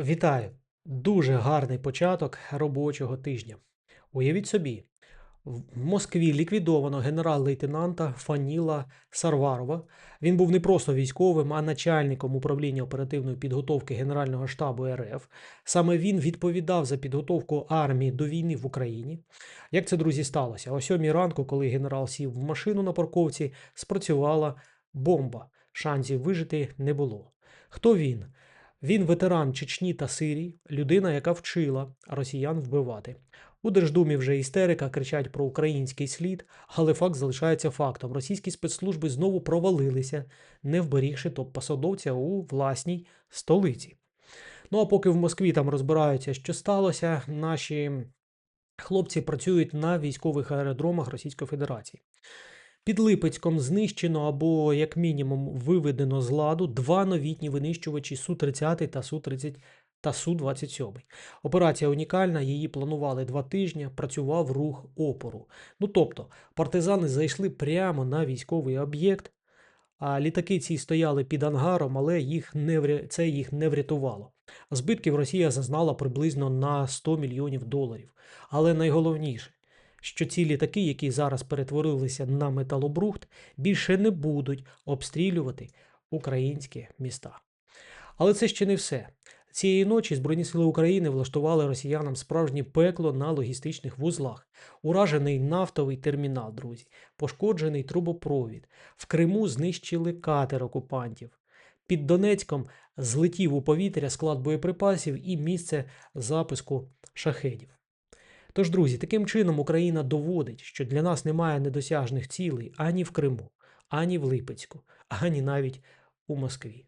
Вітаю! Дуже гарний початок робочого тижня. Уявіть собі, в Москві ліквідовано генерал-лейтенанта Фаніла Сарварова. Він був не просто військовим, а начальником управління оперативної підготовки Генерального штабу РФ. Саме він відповідав за підготовку армії до війни в Україні. Як це, друзі, сталося? О сьомій ранку, коли генерал сів в машину на парковці, спрацювала бомба. Шансів вижити не було. Хто він? Він ветеран Чечні та Сирії, людина, яка вчила росіян вбивати. У Держдумі вже істерика кричать про український слід, але факт залишається фактом. Російські спецслужби знову провалилися, не вберігши топ-посадовця у власній столиці. Ну а поки в Москві там розбираються, що сталося, наші хлопці працюють на військових аеродромах Російської Федерації. Під Липецьком знищено або, як мінімум, виведено з ладу два новітні винищувачі Су-30 та Су-30 та Су-27. Операція унікальна, її планували два тижні, працював рух опору. Ну тобто, партизани зайшли прямо на військовий об'єкт, а літаки ці стояли під ангаром, але їх не вря... це їх не врятувало. Збитків Росія зазнала приблизно на 100 мільйонів доларів. Але найголовніше, що ці літаки, які зараз перетворилися на металобрухт, більше не будуть обстрілювати українські міста. Але це ще не все. Цієї ночі Збройні сили України влаштували росіянам справжнє пекло на логістичних вузлах. Уражений нафтовий термінал, друзі, пошкоджений трубопровід. В Криму знищили катер окупантів. Під Донецьком злетів у повітря склад боєприпасів і місце запуску шахедів. Тож, друзі, таким чином Україна доводить, що для нас немає недосяжних цілей ані в Криму, ані в Липецьку, ані навіть у Москві.